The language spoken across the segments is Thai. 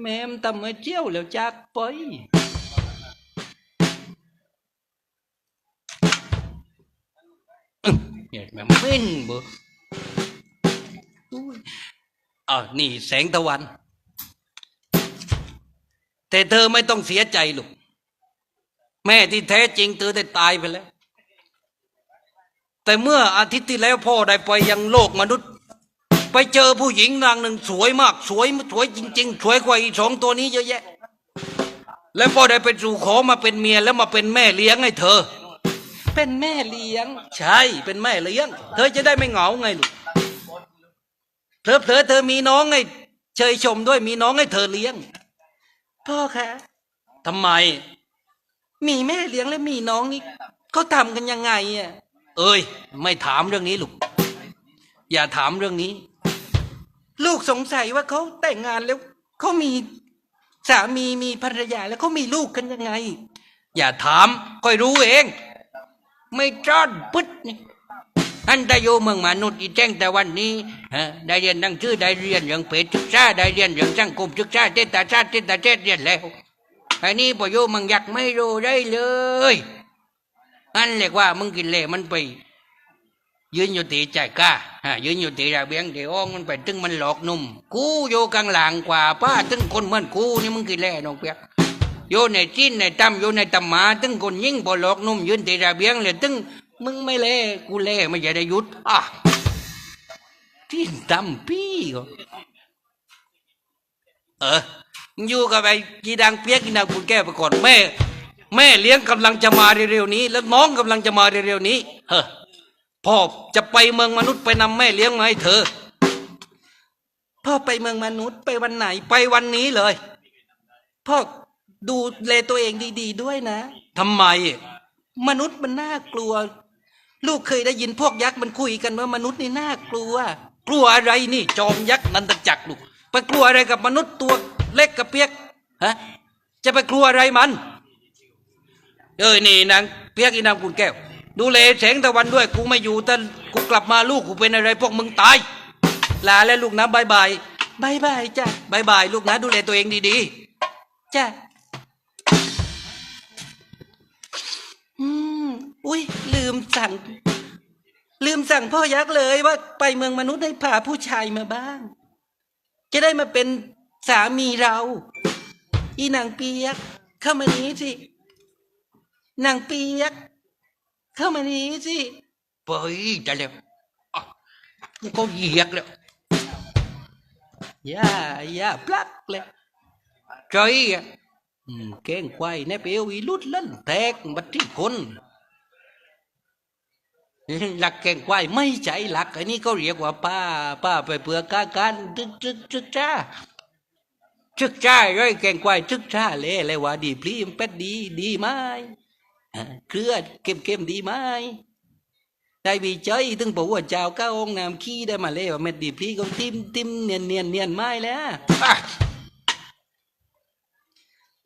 แม่มทำมาเจียวแล้วจากไปเนี่ยแม่มเป็นบ่อุ้ยอ่านี่แสงตะวัน แต่เธอไม่ต้องเสียใจลูก แม่ที่แท้จริงเธอได้ตายไปแล้ว แต่เมื่ออาทิตย์ที่แล้วพ่อได้ไปยังโลกมนุษย์ ไปเจอผู้หญิงนางหนึ่งสวยมาก สวยสวยจริง ๆ สวยกว่าอีสองตัวนี้เยอะแยะ แล้วพ่อได้ไปสู่ขอมาเป็นเมียแล้วมาเป็นแม่เลี้ยงให้เธอ เป็นแม่เลี้ยง ใช่ เป็นแม่เลี้ยง เธอจะได้ไม่เหงาไงลูกเธอเธอเธอมีน้องให้เชยชมด้วยมีน้องให้เธอเลี้ยง พ่อคะทำไม มีแม่เลี้ยงและมีน้องนี่เขาทำกันยังไงอะ เอ้ย ไม่ถามเรื่องนี้ลูกอย่าถามเรื่องนี้ ลูกสงสัยว่าเขาแต่งงานแล้วเขามีสามีมีภรรยาแล้วเขามีลูกกันยังไง อย่าถามค่อยรู้เอง ไม่จอนปึ๊ดนี่อันตโยเมืองมนุษย์อีแจ้งแต่วันนี้ฮะได้เรียนหนังชื่อได้เรียนเรื่องเพศศึกษาได้เรียนเรื่องสังคมศึกษาเทศชาติเทศเทศเรียนแล้วอันนี้ปโยมึงอยากไม่รู้ได้เลยนั่นเรียกว่ามึงกินเล่มันไป ยืนอยู่ตีใจก้าฮะยืนอยู่ตีระเบียงเดี๋ยวมันไปตึงมันหลอกนุ่ม กูโยกลางหลังกว่าป้าตึงคนเหมือนกูนี่มึงกินแล่น้องเปียกโยในจีนในตำโยในตำหมาตึงคนยิ่งพอหลอกนุ่ม ยืนตีระเบียงเลยตึงมึงไม่เล่กูเล่ไม่ใช่ได้หยุดอะที่ตำพี่ก็เออมึงอยู่กับไอ้กีดังเปียกกีนางปุนแก้ไปก่อนแม่ แม่เลี้ยงกำลังจะมาเร็วๆนี้ แล้วน้องกำลังจะมาเร็วๆนี้เฮ้อ พ่อจะไปเมืองมนุษย์ไปนำแม่เลี้ยงมาให้เธอ พ่อไปเมืองมนุษย์ไปวันไหนไปวันนี้เลย พ่อดูแลตัวเองดี ๆด้วยนะทำไม มนุษย์มันน่ากลัว ลูกเคยได้ยินพวกยักษ์มันคุยกันว่ามนุษย์นี่น่ากลัว กลัวอะไรนี่ จอมยักษ์นันตจักรลูกไปกลัวอะไรกับมนุษย์ตัวเล็กกับเปียกฮะจะไปกลัวอะไรมัน เอ้ยนี่นางเปียกอีนางกุนแก้ว ดูแลแสงตะวันด้วยกูไม่อยู่แต่กูกลับมาลูกกูเป็นอะไรพวกมึงตายลาแล้วลูกนะบายบายบายบายจ้ะบายบายลูกนะ ดูแลตัวเองดีๆจ้ะอืมอุ้ยลืมสั่ง ลืมสั่งพ่อยักษ์เลยว่าไปเมืองมนุษย์ให้พาผู้ชายมาบ้าง จะได้มาเป็นสามีเรา อีนางเปียกเข้ามานี้สินางเปียก เข้ามานี้สิไปจะแล้วอะกูก็เหยียกแล้วอย่าอย่าปลักเลยใจอะอืมแกงควายในเปลวอีลุดลั่นแตกบัดที่คนหลักแกงควายไม่ใช่หลักอันนี้เขาเรียกว่าป้าป้าไปเปลือกกาการจึกจึกจึกจ้าจึกจ้าเลยแกงควายจึกจ้าเลยเลยว่าดีพลีมเป็ดดีดีไหม À, เครือเก็มเก็มดีไหมได้วีใจถึงบอกว่าเจ้าก้าองน้ำขี้ได้มาเลยว่าเม็ดดีพลีก็ติมติมเนียนเนียนเนียนไม้แล้ว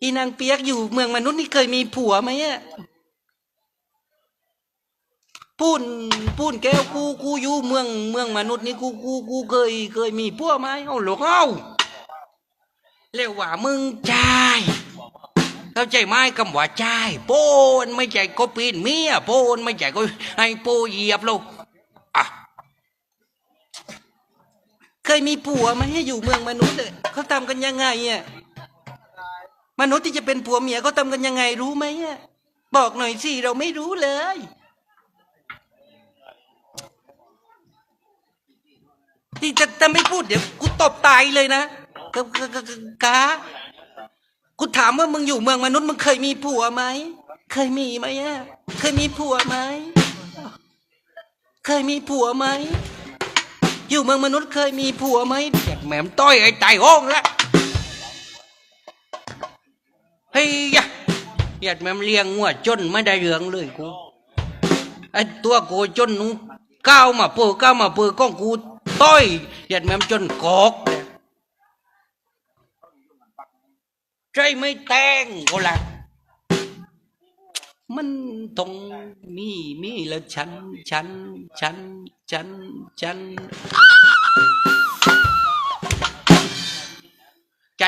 อีนางเปียกอยู่เมืองมนุษย์นี่เคยมีผัวไหมอะปูนปูนแก้วกูกูอยู่เมืองเมืองมนุษย์นี่กูกูกูเคย เคยมีผัวไหมเอาหลกเอาเรียกว่ามึงใจาย เข้าใจไหมคำว่าใจโปนไม่ใช่ก็ปีนเมียโปนไม่ใช่ก็ให้โปเหยียบลูกอะเคยมีผัวไหมอยู่เมืองมนุษย์เลยเขาทำกันยังไงอะมนุษย์ที่จะเป็นผัวเมียเขาทำกันยังไงรู้ไหมอะบอกหน่อยสิเราไม่รู้เลยที่จะจะไม่พูดเดี๋ยวกูตบตายเลยนะกะกะกะกะ กูถามว่ามึงอยู่เมืองมนุษย์มึงเคยมีผัวไหม เคยมีไหมอะเคยมีผัวไหม เคยมีผัวไหม อยู่เมืองมนุษย์เคยมีผัวไหมแดกแหม่มต้อยไอ้ตายห้องละเฮ้ยยะหยียดแม่มเลี้ยงงัวจนไม่ได้เรื่องเลยกูไอ้ตัวกูจนนูก้าวมาเปือก้าวมาเปือก้องกูต้อยหยียดแม่มจนกอก เลยใจไม่แต่งกูละมันต้องมีมีแล้วฉันฉันฉันฉันฉันใ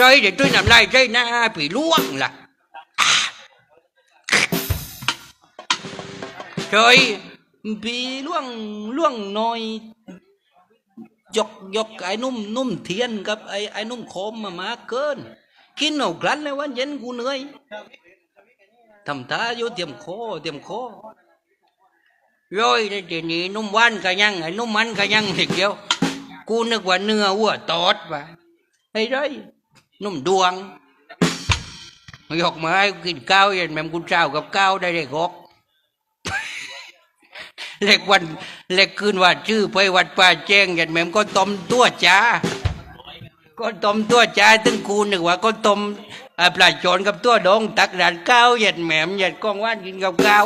ยว tôi làm lại chơi na bị luông là trời bị luông luông nói ยกยกไอ้นุ่มนุ่มเทียนกับไอ้ไอ้นุ่มโคมมามาเกินกินเอากลันเลยวันเย็นกูเห นื่มดวงมมันก็ยังเด็กเดียวกูนึกว่าเนื้อวัวตอดวะไอ้ไรนุ่มดวงยกมาให้กินข้าวเย็นแม่มกูเจ้ากับข้าวได้ได้กอกเล็กวันเล็กคืนว่าชื่อไปวัดป่าแจ้งเยันแม่มก็ต้มตัวจ้าก็ต้มตัวจ้าตึงกูนึกว่าก็ต้มอ่าปลาโจนกับตัวดองตักดานข้าวเยันแหม่มยันกองว่านกินกับข้าว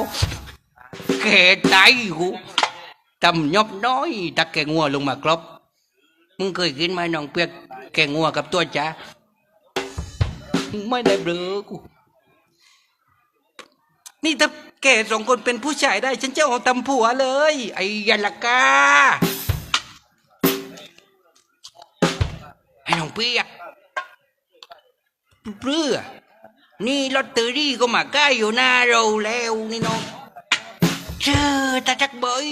แก่ตายกูตำยบน้อยตักแกงัวลงมาครบมึงเคยกินไหมน้องเปียกแกงงัวกับตัวจ้า ไม่ได้เบลอกูนี่ถ้าแกสองคนเป็นผู้ชายได้ ฉันจะเอาตำผัวเลย ไอ้ยันละกาไอ้น้องเปียกเปลือนี่ลอตเตอรี่ก็มาใกล้อยู่หน้าเราแล้วนี่น้องเจอตาจักเบย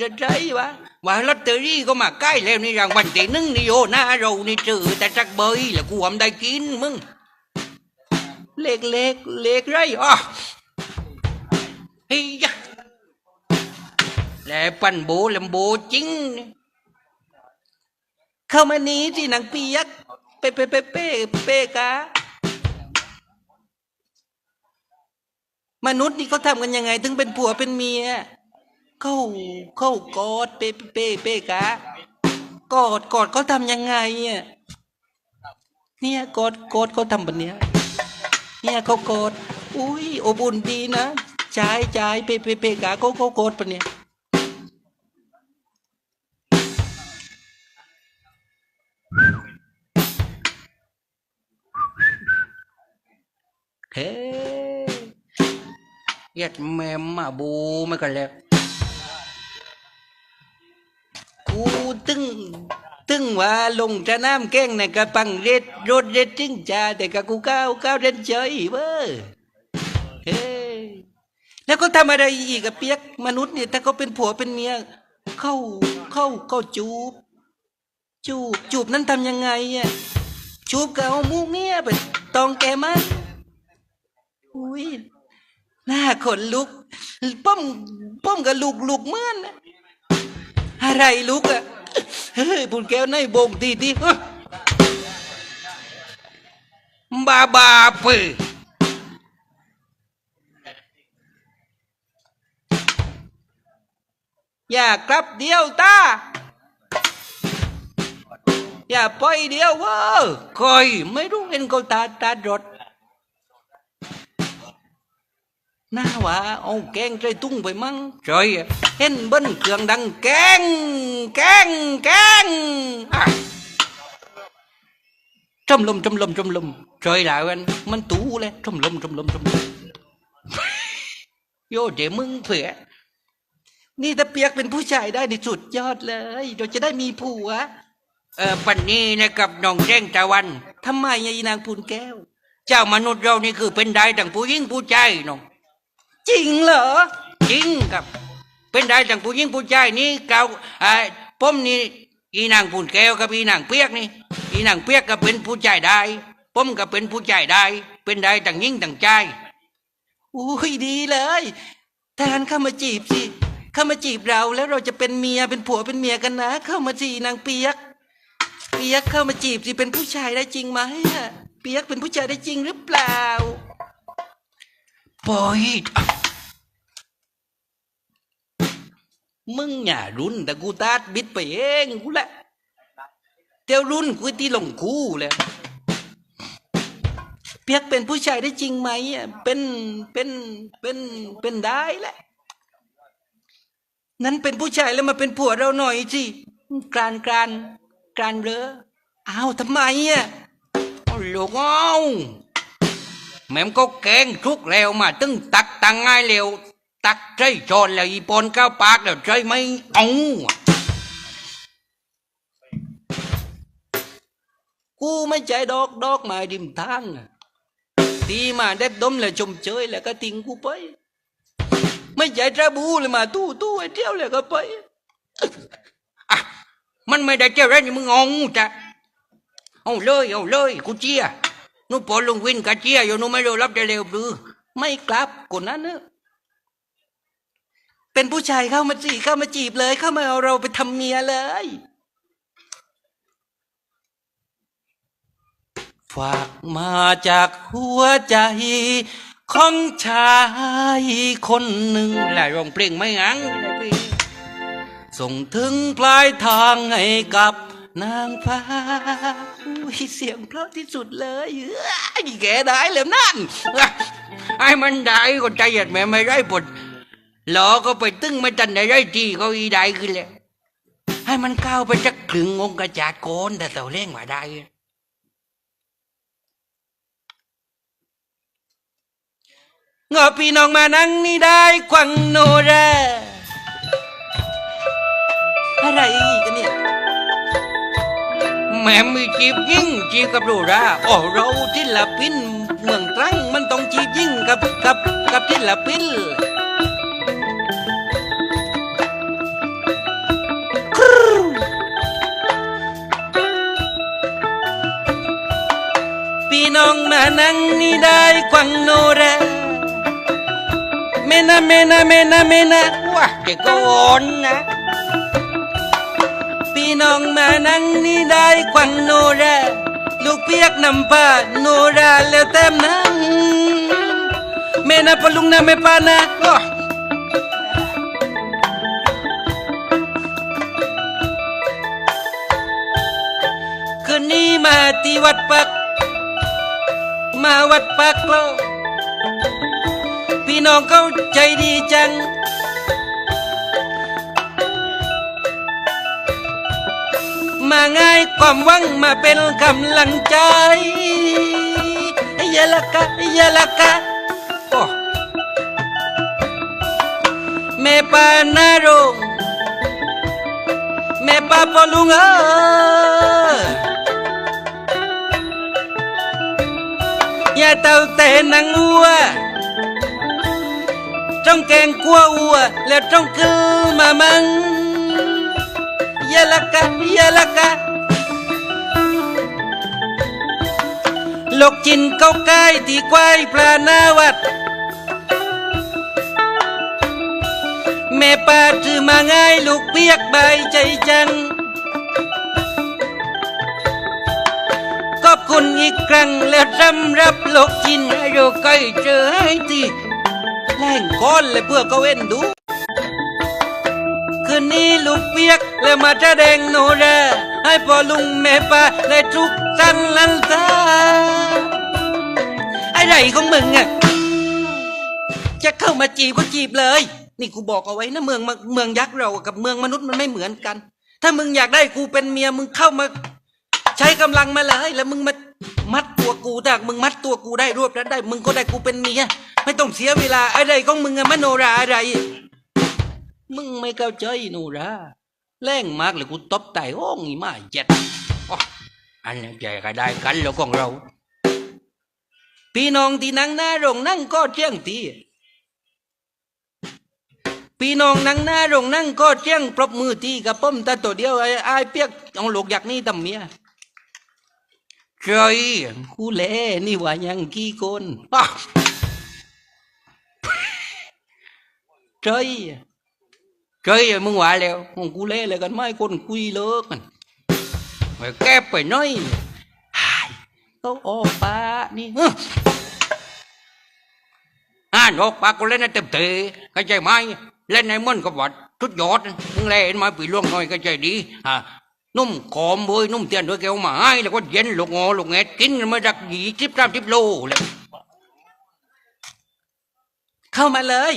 จะใจวะว่าลอตเตอรี่ก็มาใกล้แล้วนี่รางวัลที่หนึ่งนี่โยหน้าเรานี่เจอตาจักเบยแล้วกูทำได้กินมึง เล็กเล็กเล็กไรอะเฮ้ยแล้วปันโบลำโบจริง เข้ามานี้ที่หนังปียักเป้เป้เป้เป้เป้กามนุษย์นี่เขาทำกันยังไง ถึงเป็นผัวเป็นเมีย เข้าเข้ากอดเป้เป้เป้เป้กากอดกอดเขาทำยังไงอะเนี่ยกอดกอดเขาทำแบบเนี้ยเนี่ยเขากรธอุ้ยอบอุ่นดีนะจ่ายจ่ายเปเปเปกาเขาเขาโกรธปะเนี่ยเฮ้ยยัดแมมมาบูไม่กันแล้ว ตึงตึงว่าลงจะน้ำแกงในกระปังเร็ดรถเร็ดจึงจ่าแต่กะกูก้าวก้าวเร็นเฉยเว้ยเฮ้แล้วก็ทำอะไรอีกอะเปียกมนุษย์เนี่ยถ้าเขาเป็นผัวเป็นเมียเข้าเข้าเข้าจูบ จูบจูบนั้นทำยังไงอะจูบกับเอามุกเนี่ยไปตองแกมันอุ้ยหน้าขนลุกป้อมป้อมกับลูกลูกเมื่อนนะอะไรลูกอะ เฮ้ยปุ่นแก้วในบงทีทีบาบาปืออย่ากลับเดียวตาอย่าปล่อยเดียวเว้อคอยไม่รู้เห็นเขาตาตารถ หน้าว่าเอาแกงใจตุ้งไปมั้ง trời เห็นเบิ้นเครื่องดังแกงแกงแกงอะจมลมจมลมจมลม trời lại anh มันตูเลยจมลมจมลมจมลมโยเดี๋ยวมึงเผื่อนี่ถ้าเปียกเป็นผู้ชายได้ในสุดยอดเลยเราจะได้มีผัว เออปันนี้นะครับน้องแจ้งตะวันทำไมยายนางพูนแก้ว เจ้ามนุษย์เรานี่คือเป็นได้ทั้งผู้หญิงผู้ชายน้อง จริงเหรอ จริงครับ เป็นได้ทั้งผู้หญิงผู้ชายนี่เก่าไอ้ผมนี่อีนางพูนแก้วกับอีนางเปียกนี่ อีนางเปียกก็เป็นผู้ชายได้ ผมก็เป็นผู้ชายได้ เป็นได้ทั้งหญิงทั้งชายอุ้ยดีเลยแทนเข้ามาจีบสิ เข้ามาจีบเราแล้วเราจะเป็นเมียเป็นผัวเป็นเมียกันนะ เข้ามาสินางเปียก เปียกเข้ามาจีบสิเป็นผู้ชายได้จริงไหมอะเปียกเป็นผู้ชายได้จริงหรือเปล่าปอย มึงอย่ารุนแต่กูตาดบิดไปเองกูแหละเตียวรุ่นกูที่หลงคู่เลยเปียกเป็นผู้ชายได้จริงไหมอะเป็นเป็นเป็นเป็นได้แหละ นั้นเป็นผู้ชายแล้วมาเป็นผัวเราหน่อยสิกรานกรานกรานเรออ้าวทำไมอะเอาลูกเอาแม่มก็แกงทุกแล้วมาตึงตักตังง่ายเร็ว ตักใจจอนแล้วอีปอนก้าวปากแล้วใจไม่เอากูไม่ใจดอกดอกไมาดิมทางตีมาเด็บดมแล้วชมเชยแล้วก็ทิ้งกูไป ไม่ใจตระบูเลยมาตู้ตู้ไอ้เที่ยวเลยก็ไปอะมันไม่ได้เจ้าไรนี่มึงงงจ้ะเอาเลยเอาเลยกูเจียนู่นพอลงวินกะเจียอยู่นู่นไม่รู้รับจะเร็วหรือไม่กลับคนนั้นเนอะ เป็นผู้ชายเข้ามาจีเข้ามาจีบเลย เข้ามาเอาเราไปทำเมียเลย ฝากมาจากหัวใจของชายคนหนึ่งหลายร้องเพลงไม่งังไม่ได้เพลงส่งถึงปลายทางให้กับนางฟ้าอุ้ยเสียงเพราะที่สุดเลยเอ้ยแกได้แล้วนั่นไอ้มันได้ก็ใจหยัดแม่ไม่ได้ผล หลอก็ไปตึ้งไม่ทันได้ได้ทีก็อีได้ขึ้นแล้วให้มันก้าวไปจักครึ่งองค์กระจาดโกนแต่เต่าเร่งมาได้งอพี่น้องมานั่งนี่ได้ควังโนราอะไรกันเนี่ยแม่มีจีบยิ่งจีบกับโรราโอ้เราที่ละปินเมืองตรังมันต้องจีบยิ่งกับกับกับที่ละปิน นนะพี่น้องมานั่งนี่ได้ควันโนราลูกเปียกนำผ้าโนราแล้วแต้มนั่งเมนาปะลุงนะเมปานะว้าคืนนี้มาที่วัดปัก มาวัดปักโลกพี่น้องเข้าใจดีจัง มาง่ายความหวังมาเป็นกำลังใจยาละกะยาละกะโอ้แม่ปานาโรงแม่ปาปอลุงเออ อย่าเต่าแต่นังอัว trong kèn cua ua là trong cứ mà măng yalaka yalaka lục chín câu cai thì quay pla na wat mẹ pa trừ mà ngay lục biết bài chạy chăng อีกครั้งและรำรับโลกจินให้เราใกล้เจอให้ทีแล่งก้อนเลยเพื่อเขาเว้นดูคืนนี้ลูกเปียกแล้วมาจะแดงโนราให้พ่อลุงแม่ป้าได้ทุกสันลันตาอะไรของมึงอะจะเข้ามาจีบก็จีบเลย นี่กูบอกเอาไว้นะเมืองเมืองยักษ์เรากับเมืองมนุษย์มันไม่เหมือนกัน ถ้ามึงอยากได้กูเป็นเมียมึงเข้ามา ใช้กำลังมาเลยแล้วมึงมา มัดตัวกูถ้ามึงมัดตัวกูได้รวบรัดได้ มึงก็ได้กูเป็นเมียไม่ต้องเสียเวลาอะไรของมึงอะมโนราอะไร มึงไม่เข้าใจโนราแรงมากเลยกูตบไตโอ้งอีมาเจ็ดอันนี้ใจก็ได้กันแล้วของเรา พี่น้องที่นั่งหน้าโรงนั่งก็เที่ยงตีพี่น้องนั่งหน้าโรงนั่งก็เที่ยงปรบมือตีกับป้อมตาตัวเดียวไอ้ไอเปียกเอาหลกอยากนี่ทำเมีย trời cu lẽ ni hòa nhang ki con à. trời trời มึงว่าแล้วของกูเล่เลยกันไม่คนคุยเลิกมันไปแก้ไปหน้อยหายเขาออกปานี่ฮึอ่านออกปากกูเล่นในเต็มเตะเข้าใจไหมเล่นในมันก็วัดทุดยอดมึงเล่นมาปีล่วงน้อยเข้าใจดีอะ นุ่มขอมเว้ยนุ่มเตียนด้วยแกวหมาให้แล้วก็เย็นลูกงอลูกแงกินมาจากหยีทิบสามทิบโลเลยเข้ามาเลย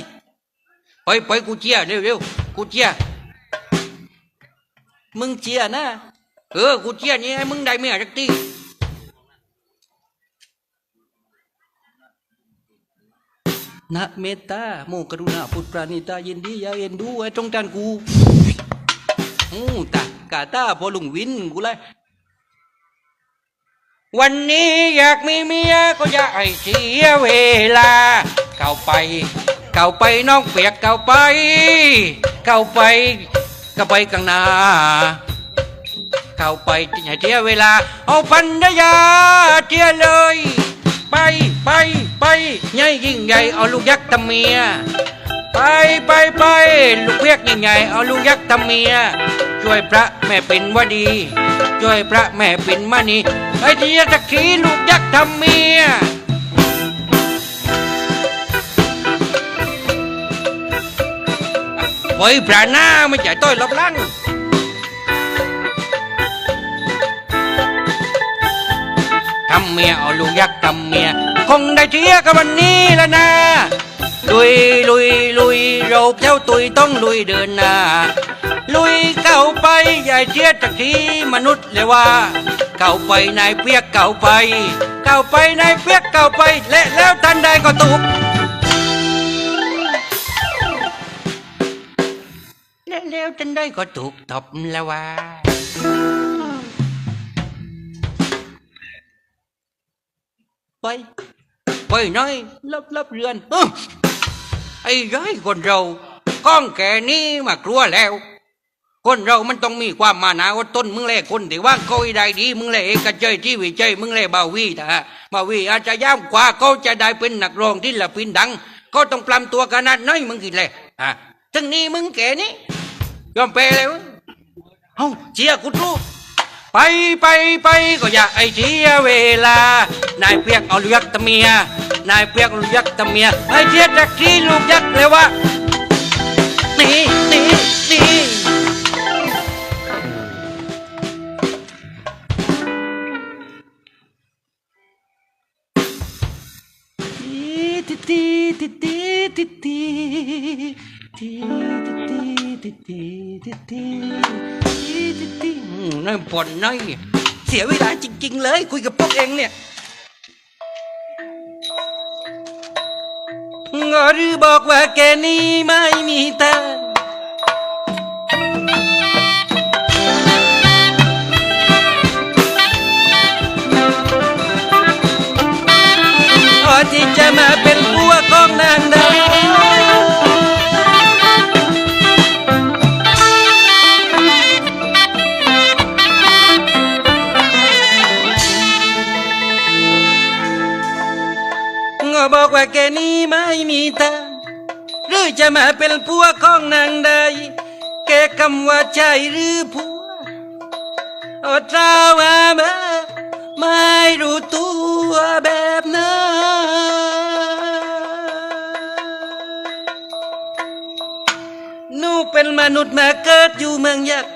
ไปไปกูเจียเร็วเร็วกูเจียมึงเจียนะ เออกูเจียนี่ให้มึงได้เมียจักทีนะเมตตาโมกรุณาพุทธปราณิตายินดียาเอ็นดูไอ้ตรงจานกูอู้ตา กาตาพอลุงวินกูเลยวันนี้อยากมีเมียก็อย่าให้เสียเวลาเก่าไปเก่าไปน้องเปียกเก่าไปเก่าไปเก่าไปกลางนาเก่าไปอย่าเสียเวลา เอาพันธยาเทียเลย ไปไปไปใหญ่ยิ่งใหญ่เอาลูกยักษ์ทำเมีย ไปไปไปลูกเพียกยิ่งใหญ่เอาลูกยักษ์ทำเมีย ช่วยพระแม่เป็นวดี ช่วยพระแม่เป็นมณีไอ้ที่จะขี่ลูกยักษ์ทำเมียไว้พระหน้าไม่ใช่ต้อยลบลังทำเมียเอาลูกยักษ์ทำเมีย คงได้เชียกันวันนี้แล้วนะลุยลุยลุยเราเจ้าตุยต้องลุยเดินหน้า ลุยเก่าไปอย่เชียร์จากทีมนุษย์เลยว่า เก่าไปนายเปียกเก่าไป เก่าไปนายเปียกเก่าไปและแล้วทันใดก็ตุกและแล้วทันใดก็ถูกตบแล้วว่าไปไปน้อยลับลับเรือนเอ้อไอ้ร้ายคนเราก้องแกนี้มากลัวแล้ว คนเรามันต้องมีความมานาอดต้นมึงแลคนที่ว่างเขาให้ได้ดี มึงแลเอกใจที่วิเจยมึงแลบาวีนะฮะบาวีอาจจะย่ำกว่าเขาจะได้เป็นนักร้องที่ละปินดัง ก็ต้องปลำตัวขนาดน้อยมึงกินเลยอะถึงนี้มึงแก่นี้ยอมแพ้แล้วเฮ้าเชียร์กูรู้ไปไปไปก็อย่าไอเสียเวลา นายเปียกเอาลูกยักษ์ตะเมีย นายเปียกลูกยักษ์ตะเมียไอเสียจากที่ลูกยักษ์เลยวะนี่นี่นี่ นั่นปนน้อยเสียเวลาจริง ๆ เลย คุยกับพวกเองเนี่ยงอหรือบอกว่าแกนี้ไม่มีทางพอที่จะมาเป็น อจะมาเป็นผัวของนางใดแกคำว่าใจหรือผัวโอ้เจ้าว่ามาไม่รู้ตัวแบบนั้นหนูเป็นมนุษย์มาเกิดอยู่เมืองยักษ์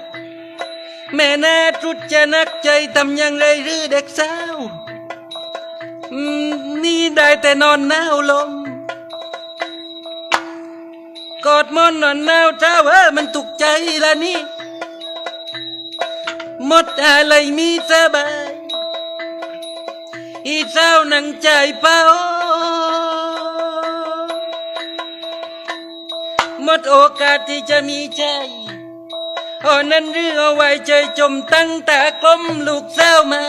แม่น่าทุดจะนักใจทำอยังไรหรือเด็กสาวนี่ได้แต่นอนหนาวลม กอดมอนนอนหนาวเจ้าเออมันตุกใจละนี่หมดอะไรมีสบายอีเจ้านังใจเป้าหมดโอกาสที่จะมีใจอ๋อนั้นเรื่องเอาไว้ใจจมตั้งแต่กลมลูกเศร้ามา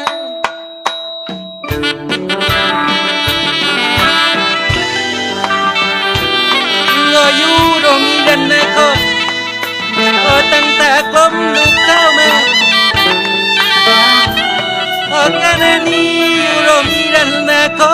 กันนะโอ้ตั้งแต่กลมลูกเข้ามาโอ้กันนี้ร่มรันนะโอ้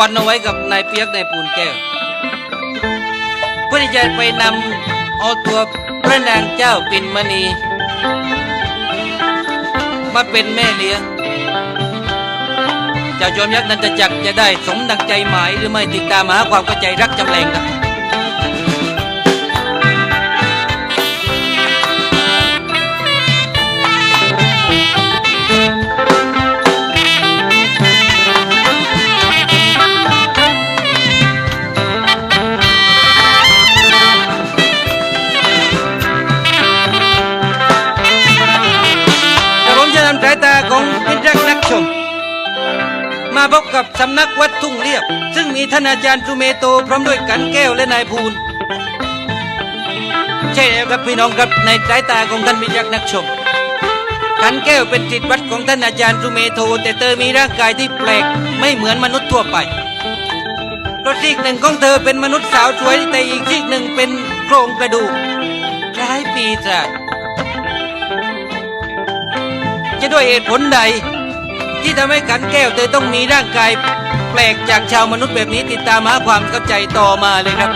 กแสงตะวันเอาไว้กับนายเปียกนายปูนแก้ว เพื่อที่จะไปนำเอาตัวพระนางเจ้าปิ่นมณี มาเป็นแม่เลี้ยงเจ้าจอมยักษ์นันตจักรจะได้สมดังใจหมายหรือไม่ติดตามหาความเข้าใจรักจำแรงครับ กับสำนักวัดทุ่งเรียบ ซึ่งมีท่านอาจารย์สุเมโตพร้อมด้วยกันแก้วและนายภูลใช่แล้วครับพี่น้องครับในสายตาของท่านมิตรรักนักชมกันแก้วเป็นจิตวัดของท่านอาจารย์สุเมโท แต่เธอมีร่างกายที่แปลกไม่เหมือนมนุษย์ทั่วไปเพราะซีกหนึ่งของเธอเป็นมนุษย์สาวสวยแต่อีกซีกหนึ่งเป็นโครงกระดูกคล้ายปีศาจจะด้วยเหตุผลใด ที่ทำให้ขันแก้วเธอต้องมีร่างกาย แปลกจากชาวมนุษย์แบบนี้ติดตามหาความเข้าใจต่อมาเลยครับ